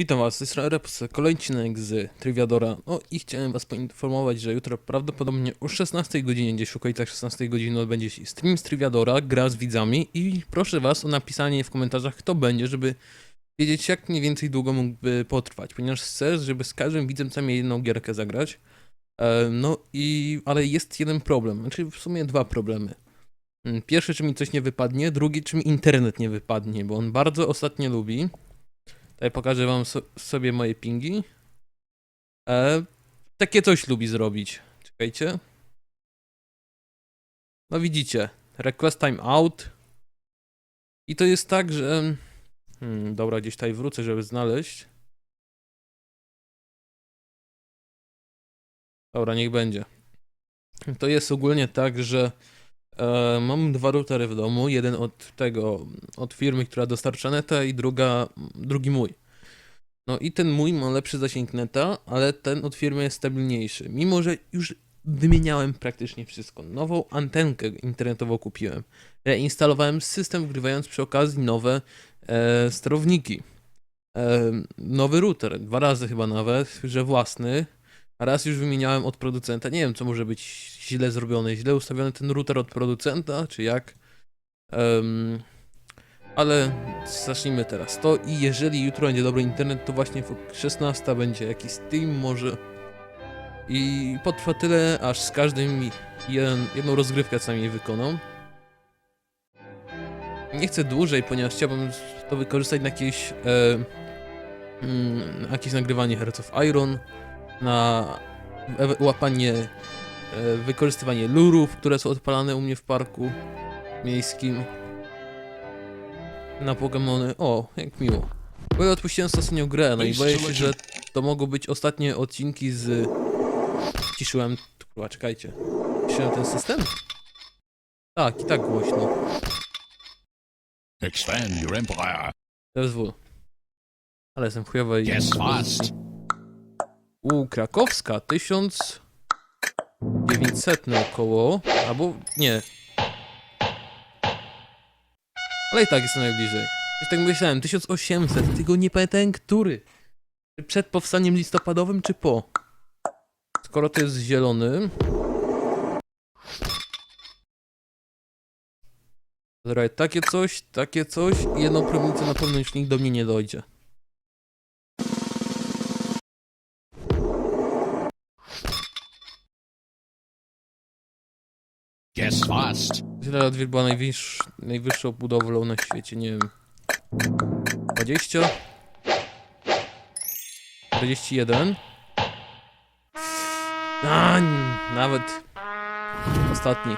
Witam was, to jest Reps, kolejny z Triviadora. No i chciałem was poinformować, że jutro prawdopodobnie o 16 godzinie, gdzieś w okolicach 16 godziny odbędzie się stream z Triviadora, gra z widzami i proszę was o napisanie w komentarzach kto będzie, żeby wiedzieć jak mniej więcej długo mógłby potrwać, ponieważ chcę, żeby z każdym widzem co najmniej jedną gierkę zagrać. E, No i, ale jest jeden problem, znaczy w sumie dwa problemy. Mm, Pierwszy, czy mi coś nie wypadnie, drugi, czy mi internet nie wypadnie, bo on bardzo ostatnio lubi. Tutaj pokażę wam so sobie moje pingi. E, takie coś lubi zrobić. Czekajcie. No widzicie. Request time out. I to jest tak, że... Hmm, dobra, gdzieś tutaj wrócę, żeby znaleźć. Dobra, niech będzie. To jest ogólnie tak, że e, mam dwa routery w domu. Jeden od tego, od firmy, która dostarcza neta i druga, drugi mój. No i ten mój ma lepszy zasięg neta, ale ten od firmy jest stabilniejszy. Mimo, że już wymieniałem praktycznie wszystko. Nową antenkę internetową kupiłem. Reinstalowałem system, wgrywając przy okazji nowe e, sterowniki. E, nowy router, dwa razy chyba nawet, że własny. Raz już wymieniałem od producenta. Nie wiem, co może być źle zrobione. Źle ustawiony ten router od producenta, czy jak. Em, ale zacznijmy teraz to i jeżeli jutro będzie dobry internet, to właśnie w 16 będzie jakiś stream może. I potrwa tyle, aż z każdym jeden, jedną rozgrywkę co najmniej wykonam. Nie chcę dłużej, ponieważ chciałbym to wykorzystać na jakieś, e, mm, jakieś nagrywanie of Iron, na łapanie, e, wykorzystywanie lurów, które są odpalane u mnie w parku miejskim na Pokemony. O, jak miło. Bo ja odpuściłem ostatnią grę, no i boję się, że to mogą być ostatnie odcinki z... Ciszyłem... Kurwa, czekajcie. Ciszyłem ten system? Tak, i tak głośno. Expand your empire. TSW. Ale jestem chujowy i... Yes, fast. U, krakowska, 1900 około, albo nie. Ale i tak jestem najbliżej. Już tak myślałem, 1800, tylko nie pamiętałem który. Czy przed powstaniem listopadowym, czy po? Skoro to jest zielony. Dobra, takie coś, takie coś i jedną promilkę na pewno już nikt do mnie nie dojdzie. Yes, fast. Źle była najwyższ, najwyższą budowlą na świecie, nie wiem. 20? 41? A, nawet ostatni.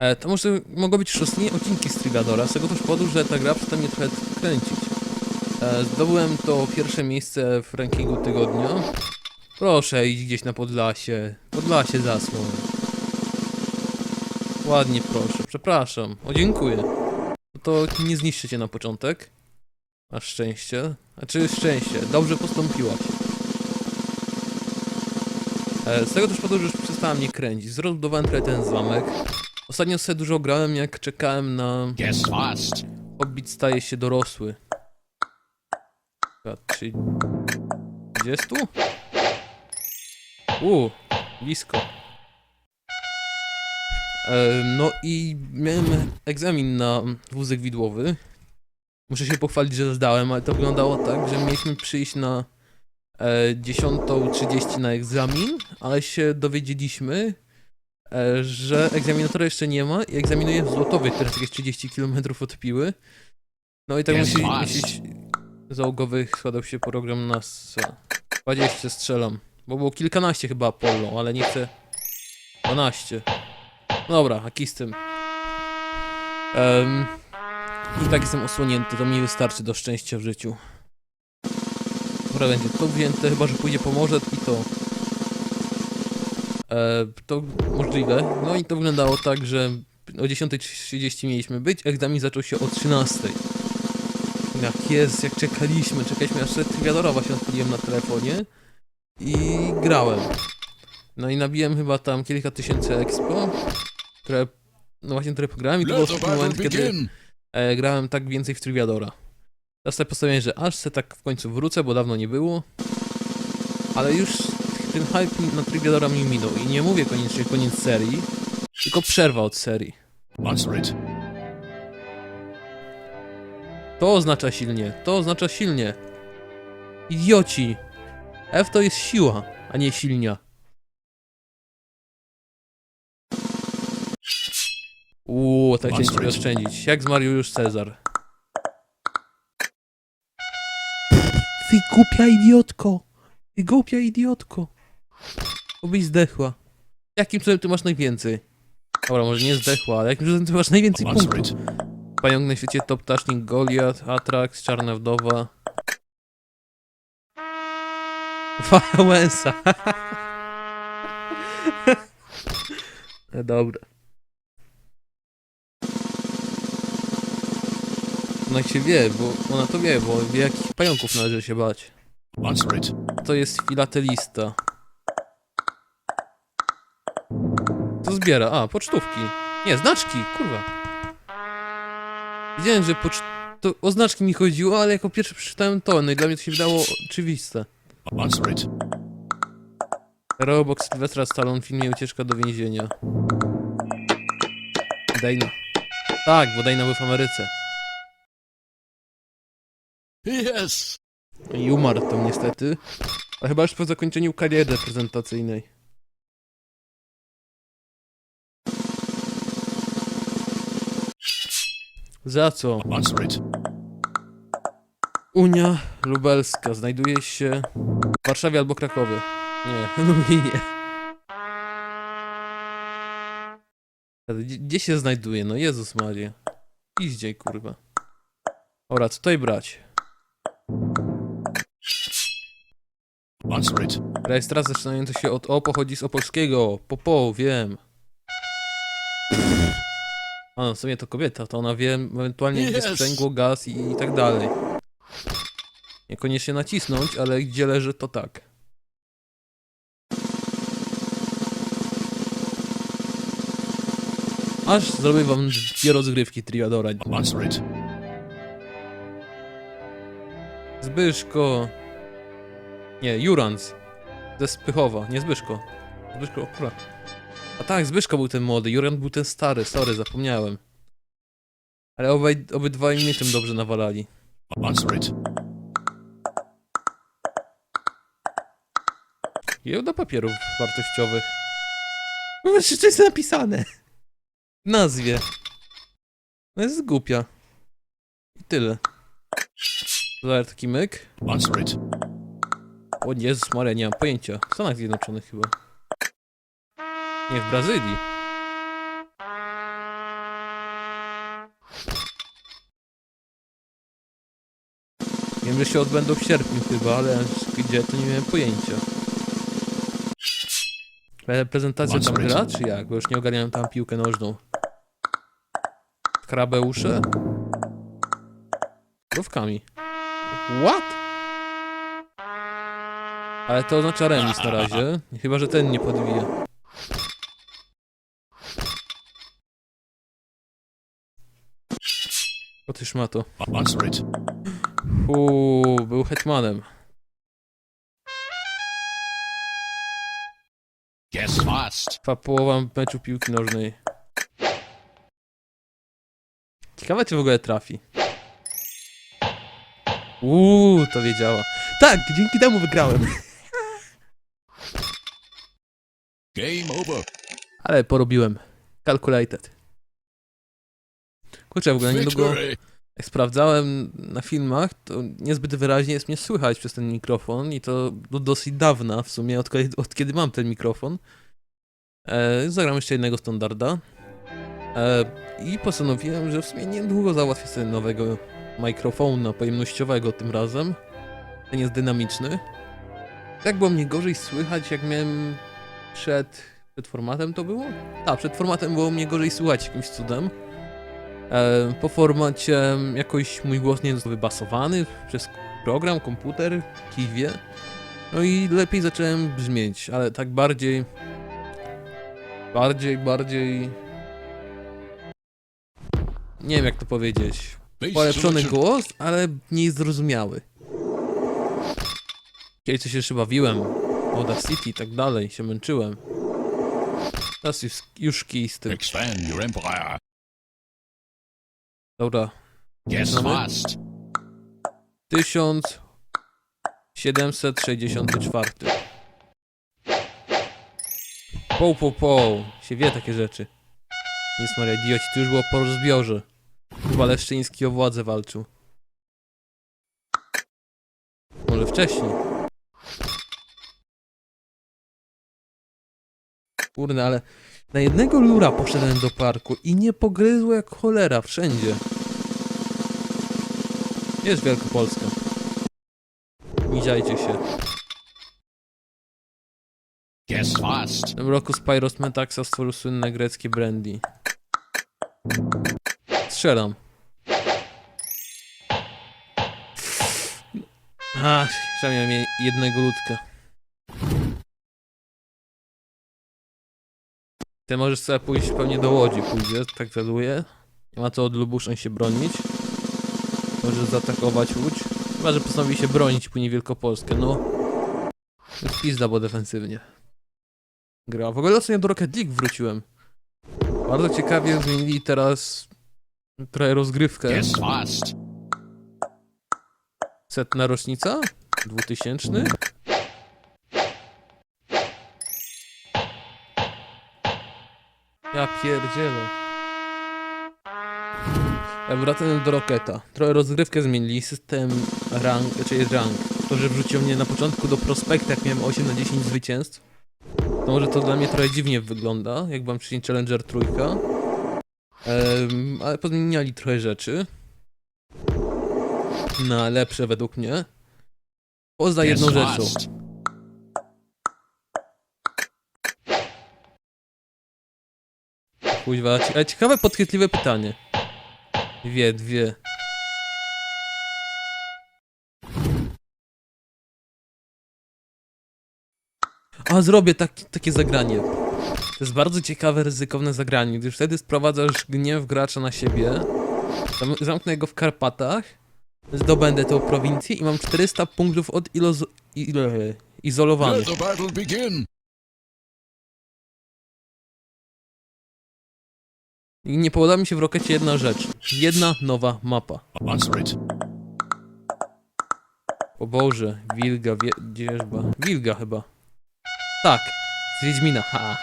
E, to może mogą być już odcinki z z tego też powodu, że ta gra przestanie trochę kręcić. E, zdobyłem to pierwsze miejsce w rankingu tygodnia. Proszę, idź gdzieś na Podlasie. Podlasie zasłoń. Ładnie proszę, przepraszam. O, dziękuję. No to nie zniszczycie na początek. Masz szczęście. Znaczy szczęście, dobrze postąpiłaś. E, z tego też powodu, że już przestałem mnie kręcić. Zrozbudowałem trochę ten zamek. Ostatnio sobie dużo grałem, jak czekałem na Yes, fast. Hobbit staje się dorosły. Chyba 30? Uuu, blisko. E, No i miałem egzamin na wózek widłowy. Muszę się pochwalić, że zdałem, ale to wyglądało tak, że mieliśmy przyjść na e, 10.30 na egzamin, ale się dowiedzieliśmy, e, że egzaminatora jeszcze nie ma i egzaminuje w Złotowie, które jest jakieś 30 km od Piły. No i tak musi, fast. musisz załogowy składał się program na s- 20 strzelam. Bo było kilkanaście chyba Apollo, ale nie chcę 12. Dobra, a z tym. I tak jestem osłonięty, to mi wystarczy do szczęścia w życiu. Dobra, będzie to wzięte, chyba że pójdzie pomoże i to. E, to możliwe. No i to wyglądało tak, że o 10.30 mieliśmy być, egzamin zaczął się o 13.00. Jak jest, jak czekaliśmy, czekaliśmy aż Triviadora właśnie odpaliłem na telefonie i grałem. No i nabiłem chyba tam kilka tysięcy expo, które, no właśnie, które pograłem i to był Let ostatni moment, kiedy e, grałem tak więcej w Triviadora. Teraz sobie postanowiłem, że aż se tak w końcu wrócę, bo dawno nie było. Ale już ten hype na Trigadora mi minął. I nie mówię koniecznie koniec serii, tylko przerwa od serii. It. To oznacza silnie, to oznacza silnie. Idioci! F to jest siła, a nie silnia. Tak chciałem ciebie oszczędzić. Jak zmarł już Cezar. Ty głupia idiotko! Ty głupia idiotko! Obyś zdechła. Jakim cudem ty masz najwięcej? Dobra, może nie zdechła, ale jakim cudem ty masz najwięcej punktów? Pająk na świecie Top Tasznik Goliat, Atrax, Czarna Wdowa. Wałęsa. Dobra. Ona się wie, bo ona to wie, bo wie jakich pająków należy się bać. To jest filatelista. Co zbiera? A, pocztówki. Nie, znaczki, kurwa. Wiedziałem, że pocz... to o znaczki mi chodziło, ale jako pierwszy przeczytałem to, no i dla mnie to się wydało oczywiste. Robok Sylwestra Stallone w filmie Ucieczka do więzienia. Dana. Tak, bo Dana był w Ameryce. Yes. I umarł tam niestety. A chyba już po zakończeniu kariery reprezentacyjnej. Za co? Unia Lubelska znajduje się w Warszawie albo Krakowie. Nie, Lublinie. Ale Gdzie, gdzie się znajduje? No Jezus Maria. Iździej, kurwa. Ora, tutaj brać? Monster it. Rejestracja zaczynająca się od O pochodzi z opolskiego. Popo, wiem. A no, w sumie to kobieta, to ona wie ewentualnie gdzie Yes. sprzęgło, gaz i, i tak dalej. Niekoniecznie nacisnąć, ale gdzie leży to tak. Aż zrobię wam dwie rozgrywki Triadora. It. Zbyszko. Nie, Jurans. Ze Spychowa, nie Zbyszko. Zbyszko, kurwa. A tak, Zbyszko był ten młody, Juran był ten stary, sorry, zapomniałem. Ale obaj, obydwaj mnie tym dobrze nawalali. Monster it. Giełda papierów wartościowych. Zobaczcie, co jest napisane. W nazwie. No jest głupia. I tyle. Zaraz taki myk. Monster it. O Jezus Maria, nie mam pojęcia. W Stanach Zjednoczonych chyba. Nie, w Brazylii. Wiem, że się odbędą w sierpniu chyba, ale gdzie to nie miałem pojęcia. Reprezentacja tam gra, czy jak? Bo już nie ogarniałem tam piłkę nożną. Krabeusze? Główkami. What? Ale to oznacza remis na razie. Chyba, że ten nie podbije. O tyż ma to. Monster it. Uuu, był hetmanem. Guess. Trwa połowa meczu piłki nożnej. Ciekawe, czy w ogóle trafi. Uuu, to wiedziała. Tak, dzięki temu wygrałem. Game over. Ale porobiłem. Calculated. Kurczę, w ogóle niedługo jak sprawdzałem na filmach, to niezbyt wyraźnie jest mnie słychać przez ten mikrofon i to do dosyć dawna w sumie, od, kiedy- od kiedy mam ten mikrofon. E, zagram jeszcze jednego standarda. E, I postanowiłem, że w sumie niedługo załatwię sobie nowego mikrofonu pojemnościowego tym razem. Ten jest dynamiczny. Tak było mnie gorzej słychać, jak miałem przed, przed formatem to było? Tak, przed formatem było mnie gorzej słychać jakimś cudem. E, po formacie jakoś mój głos nie jest wybasowany przez program, komputer, kij wie. No i lepiej zacząłem brzmieć, ale tak bardziej... Bardziej, bardziej... Nie wiem jak to powiedzieć. Polepszony głos, ale mniej zrozumiały. Kiedyś coś jeszcze bawiłem, Moda City i tak dalej, się męczyłem. Teraz już, już kij z tym. Expand your empire. Dobra, Zaczynamy? fast. 1764. Poł, poł, poł. Się wie takie rzeczy. Nic Maria, idioci, to już było po rozbiorze. Chyba Leszczyński o władzę walczył. Może wcześniej. Kurde, ale na jednego lura poszedłem do parku i nie pogryzło jak cholera wszędzie. Jest Wielkopolska. Miziajcie się. Guess fast. W tym roku Spyros Metaxa stworzył słynne greckie brandy. Strzelam. A, przynajmniej jednego ludka. Ty możesz sobie pójść pewnie do Łodzi pójdzie, tak wiaduję. Nie ma co od Lubuszyn się bronić. Możesz zaatakować Łódź. Chyba, że postanowi się bronić później Wielkopolskę, no. Jest Pizda, bo defensywnie gra. W ogóle ostatnio do Rocket League wróciłem. Bardzo ciekawie zmienili teraz trochę rozgrywkę. Setna rocznica? 2000? Ja pierdzielę. Ja wracam do Rocketa. Trochę rozgrywkę zmienili, system rank, czyli rank. To, że wrzucił mnie na początku do prospektu, jak miałem 8 na 10 zwycięstw. To może to dla mnie trochę dziwnie wygląda, jak byłem wcześniej Challenger trójka. Ale pozmieniali trochę rzeczy. Na lepsze według mnie. Poza jedną rzeczą. Kuźwa, ale ciekawe, podchwytliwe pytanie. Dwie, dwie. A, zrobię taki, takie zagranie. To jest bardzo ciekawe, ryzykowne zagranie, gdyż wtedy sprowadzasz gniew gracza na siebie, zam- zamknę go w Karpatach, zdobędę tą prowincję i mam 400 punktów od ilozo- ile, izolowanych. Nie podoba mi się w Rokecie jedna rzecz. Jedna nowa mapa. O Boże, Wilga, wie, dzierżba. Wilga chyba. Tak, z Wiedźmina, ha.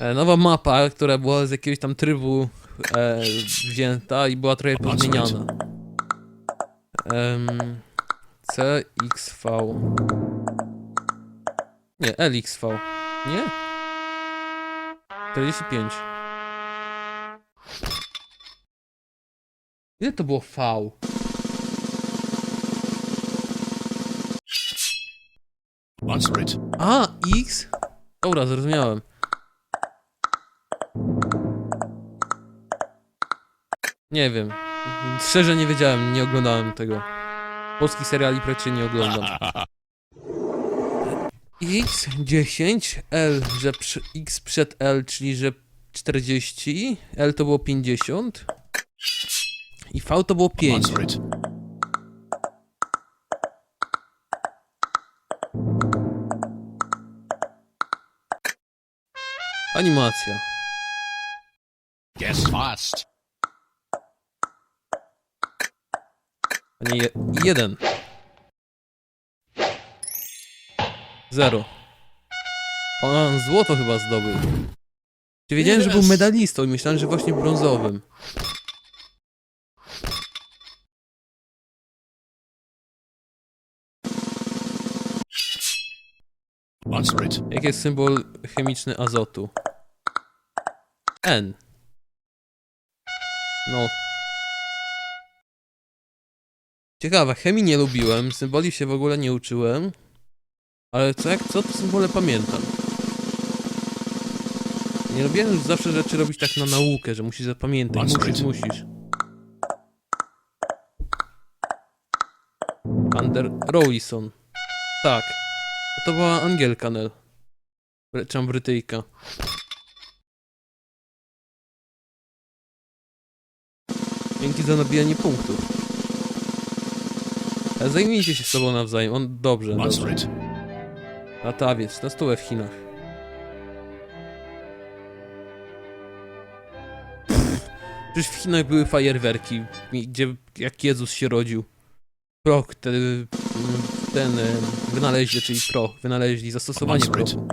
E, nowa mapa, która była z jakiegoś tam trybu e, wzięta i była trochę pozmieniana. Em, CXV. Nie, LXV. Nie? 45. Ile to było V? A, X? Dobra, zrozumiałem. Nie wiem. Szczerze nie wiedziałem, nie oglądałem tego. Polskich seriali praktycznie nie oglądam. X 10, L, że przy, X przed L, czyli że 40, L to było 50 i V to było 5. Answer it. Animacja. Guess fast. A nie je, jeden. Zero. On złoto chyba zdobył. Czy wiedziałem, że był medalistą i myślałem, że właśnie brązowym. Jaki jest symbol chemiczny azotu? N. No. Ciekawe, chemii nie lubiłem, symboli się w ogóle nie uczyłem. Ale co jak co, to symbole pamiętam. Nie już zawsze rzeczy robić tak na naukę, że musisz zapamiętać, musisz, musisz. Under Rowlison. Tak. To była Angielka Nel. Tam Brytyjka. Dzięki za nabijanie punktów. Zajmijcie się sobą nawzajem. On dobrze. Dobrze. Latawiec, na stówę w Chinach. Pff, Przecież w Chinach były fajerwerki, gdzie jak Jezus się rodził. Te, ten e, wynaleźli, czyli proch, wynaleźli zastosowanie Monster it. prochu.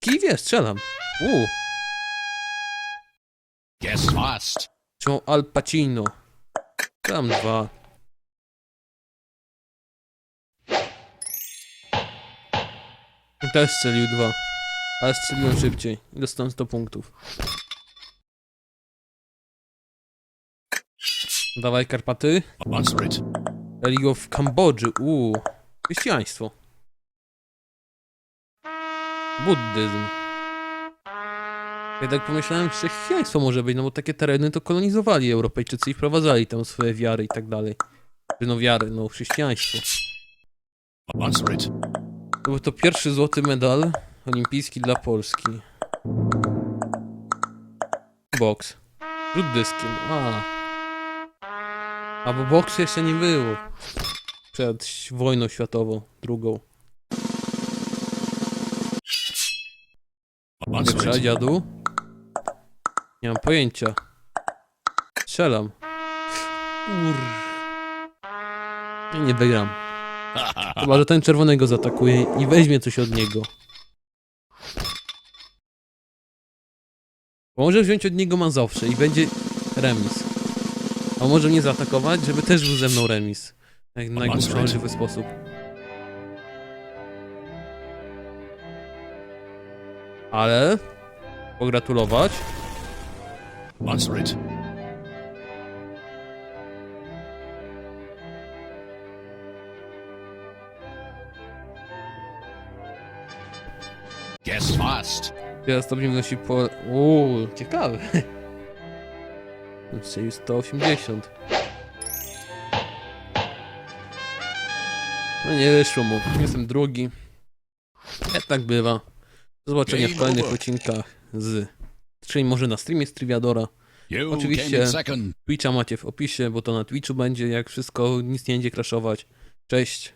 Kij wie, strzelam. Uuu, Guess trzymał Al Pacino. Tam dwa. Też strzelił dwa. Ale strzeliłem szybciej. I dostałem 100 punktów. Dawaj Karpaty. Religo w Kambodży. Uuu. Chrześcijaństwo. Buddyzm. Ja tak pomyślałem, że chrześcijaństwo może być, no bo takie tereny to kolonizowali Europejczycy i wprowadzali tam swoje wiary i tak dalej. No wiary, no chrześcijaństwo. To był to pierwszy złoty medal olimpijski dla Polski. Boks. Rzut dyskiem. A. A bo boksu jeszcze nie było. Przed wojną światową, drugą. Pierwsza, it. dziadu? Nie mam pojęcia. Strzelam. Ur. Nie wygram. Chyba, że ten czerwonego zaatakuje i weźmie coś od niego. Bo może wziąć od niego Mazowsze i będzie remis. A może mnie zaatakować, żeby też był ze mną remis. Jak najgłupszy Monster. możliwy sposób. Ale... Pogratulować. Monster it. Guess fast. Teraz stopień wynosi po... Uuu, ciekawe. Czyli 180. No nie wyszło mu. Jestem drugi. Jak tak bywa. Do zobaczenia w kolejnych odcinkach z... Czyli może na streamie z Triviadora. You Oczywiście. Twitcha macie w opisie, bo to na Twitchu będzie, jak wszystko, nic nie będzie crashować. Cześć.